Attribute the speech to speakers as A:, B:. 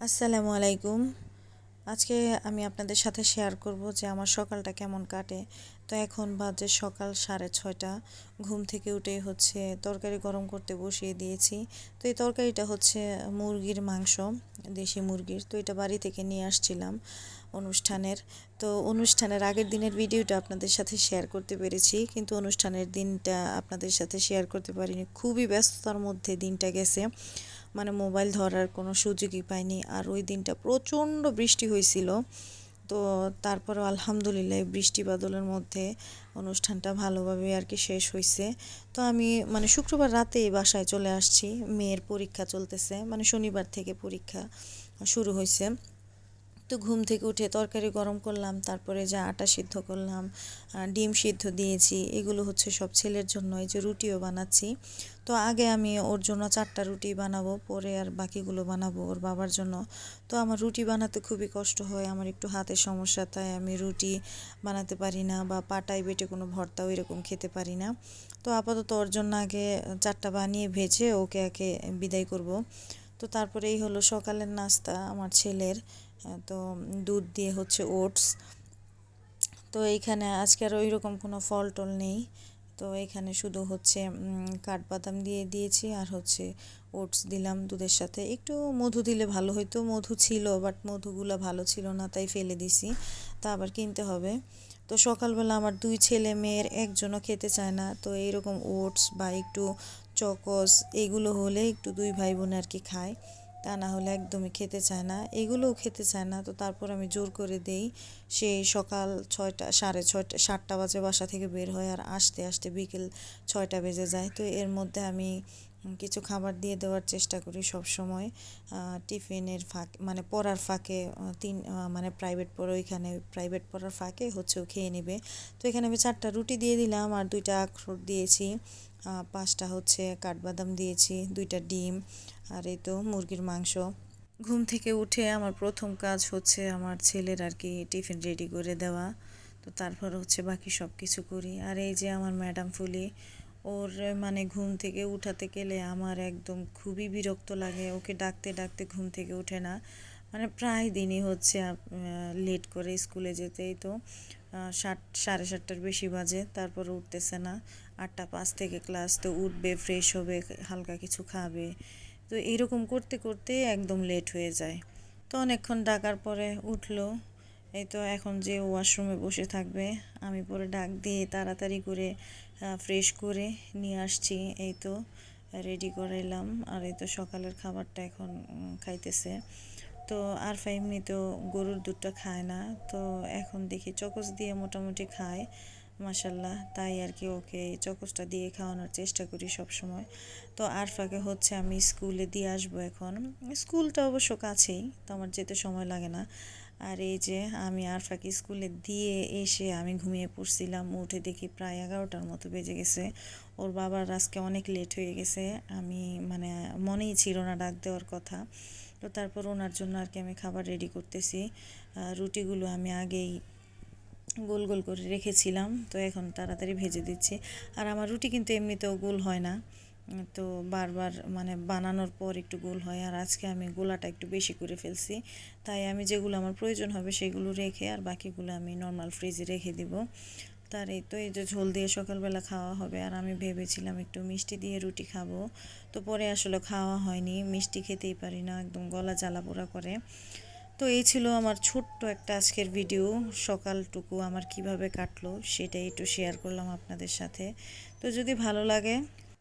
A: আসসালামু আলাইকুম। আজকে আমি আপনাদের সাথে শেয়ার করব যে আমার সকালটা কেমন কাটে। তো এখন বাজে সকাল সাড়ে ছয়টা। ঘুম থেকে উঠে হচ্ছে তরকারি গরম করতে বসিয়ে দিয়েছি। তো এই তরকারিটা হচ্ছে মুরগির মাংস, দেশি মুরগির। তো এটা বাড়ি থেকে নিয়ে আসছিলাম অনুষ্ঠানের। তো অনুষ্ঠানের আগের দিনের ভিডিওটা আপনাদের সাথে শেয়ার করতে পেরেছি। কিন্তু অনুষ্ঠানের দিনটা আপনাদের সাথে শেয়ার করতে পারিনি। খুবই ব্যস্ততার মধ্যে দিনটা গেছে। মানে মোবাইল ধরার কোনো সুযোগই পাইনি। আর ওই দিনটা প্রচণ্ড বৃষ্টি হয়েছিল তো তারপরে আলহামদুলিল্লাহ বৃষ্টি বাদলের মধ্যে অনুষ্ঠানটা ভালোভাবে আর কি শেষ হয়েছে তো আমি মানে শুক্রবার রাতে বাসায় চলে আসছি। মেয়ের পরীক্ষা চলতেছে। মানে শনিবার থেকে পরীক্ষা শুরু হয়েছে তো ঘুম থেকে উঠে তরকারি গরম করলাম, তারপরে যে আটা সিদ্ধ করলাম ডিম সিদ্ধ দিয়েছি, এগুলো হচ্ছে সব ছেলের জন্য, এই যে রুটিও বানাচ্ছি। তো আগে আমি ওর জন্য চারটা রুটি বানাবো, পরে আর বাকিগুলো বানাবো ওর বাবার জন্য। তো আমার রুটি বানাতে খুবই কষ্ট হয়, আমার একটু হাতের সমস্যা, তাই আমি রুটি বানাতে পারি না বা পাটায় বেটে কোনো ভর্তাও এরকম খেতে পারি না। তো আপাতত ওর জন্য আগে চারটা বানিয়ে ভেজে ওকে একে বিদায় করব। তো তারপরে এই হলো সকালের নাস্তা আমার ছেলের। তো দুধ দিয়ে হচ্ছে ওটস। তো এইখানে আজকে আর ওই রকম কোনো ফল টল নেই। তো এখানে শুধু হচ্ছে কাঠবাদাম দিয়ে দিয়েছি আর হচ্ছে ওটস দিলাম দুধের সাথে। একটু মধু দিলে ভালো হইতো। মধু ছিল, বাট মধুগুলো ভালো ছিল না, তাই ফেলে দিছি। তা আবার কিনতে হবে। তো সকালবেলা আমার দুই ছেলে মেয়ের একজনও খেতে চায় না। তো এইরকম ওটস বা একটু চকস এগুলো হলে একটু দুই ভাই বোন আর কি খায়। তা না হলে একদমই খেতে চায় না। এগুলোও খেতে চায় না। তো তারপর আমি জোর করে দেই। সেই সকাল ছয়টা, সাড়ে ছয়টা, সাতটা বাজে বাসা থেকে বের হয় আর আসতে আসতে বিকেল ছয়টা বেজে যায়। তো এর মধ্যে আমি কিছু খাবার দিয়ে দেওয়ার চেষ্টা করি সব সময়। টিফিনের ফাঁকে মানে পড়ার ফাঁকে তিন মানে প্রাইভেট পড়ো, ওইখানে প্রাইভেট পড়ার ফাঁকে হচ্ছে ও খেয়ে নেবে। তো এখানে আমি চারটা রুটি দিয়ে দিলাম আর দুইটা আখরোট দিয়েছি। পাঁচটা হচ্ছে কাঠবাদাম দিয়েছি, দুইটা ডিম আর এই তো মুরগির মাংস। ঘুম থেকে উঠে আমার প্রথম কাজ হচ্ছে আমার ছেলের আর কি টিফিন রেডি করে দেওয়া। তো তারপর হচ্ছে বাকি সব কিছু করি। আর এই যে আমার ম্যাডাম ফুলি ওর মানে ঘুম থেকে উঠাতে গেলে আমার একদম খুবই বিরক্ত লাগে। ওকে ডাকতে ডাকতে ঘুম থেকে ওঠে না। মানে প্রায় দিনই হচ্ছে লেট করে স্কুলে যেতেই তো সাত, সাড়ে সাতটার বেশি বাজে, তারপর উঠতেছে না। আটটা পাঁচ থেকে ক্লাস, তো উঠবে ফ্রেশ হবে, হালকা কিছু খাবে। তো এরকম করতে করতে একদম লেট হয়ে যায়। তো অনেকক্ষণ ডাকার পরে উঠল। এই তো এখন যে ওয়াশরুমে বসে থাকবে, আমি পরে ডাক দিয়ে তাড়াতাড়ি করে ফ্রেশ করে নিয়ে আসছি। এই তো রেডি করাইলাম। আর এই তো সকালের খাবারটা এখন খাইতেছে। তো আর তো গরুর দুধটা খায় না। তো এখন দেখি চকস দিয়ে মোটামুটি খায়। মাসাল্লাহ তাই আর কি ওকে চকসটা দিয়ে খাওয়ানোর চেষ্টা করি সব সময় তো আরফাকে হচ্ছে আমি স্কুলে দিয়ে আসব এখন। স্কুলটা অবশ্য কাছেই, তো আমার যেতে সময় লাগে না। আর এই যে আমি আরফাকে স্কুলে দিয়ে এসে আমি ঘুমিয়ে পড়ছিলাম, উঠে দেখি প্রায় এগারোটার মতো বেজে গেছে। ওর বাবার আজকে অনেক লেট হয়ে গেছে, আমি মানে মনেই ছিল না ডাক দেওয়ার কথা। তো তারপর ওনার জন্য আর কি আমি খাবার রেডি করতেছি। রুটিগুলো আমি আগেই গোল গোল করে রেখেছিলাম, তো এখন তাড়াতাড়ি ভেজে দিচ্ছি। আর আমার রুটি কিন্তু এমনিতেও গোল হয় না। তো বারবার মানে বানানোর পর একটু গোল হয়, আর আজকে আমি গোলাটা একটু বেশি করে ফেলছি। তাই আমি যেগুলো আমার প্রয়োজন হবে সেগুলো রেখে আর বাকিগুলো আমি নর্মাল ফ্রিজে রেখে দিব। তার এই তো, এই যে ঝোল দিয়ে সকালবেলা খাওয়া হবে, আর আমি ভেবেছিলাম একটু মিষ্টি দিয়ে রুটি খাব। তো পরে আসলে খাওয়া হয়নি, মিষ্টি খেতেই পারি না, একদম গলা জ্বালা পোড়া করে। তো এই ছিল আমার ছোট্ট একটা আজকের ভিডিও সকালটুকু আমার কীভাবে কাটলো সেটাই একটু শেয়ার করলাম আপনাদের সাথে। তো যদি ভালো লাগে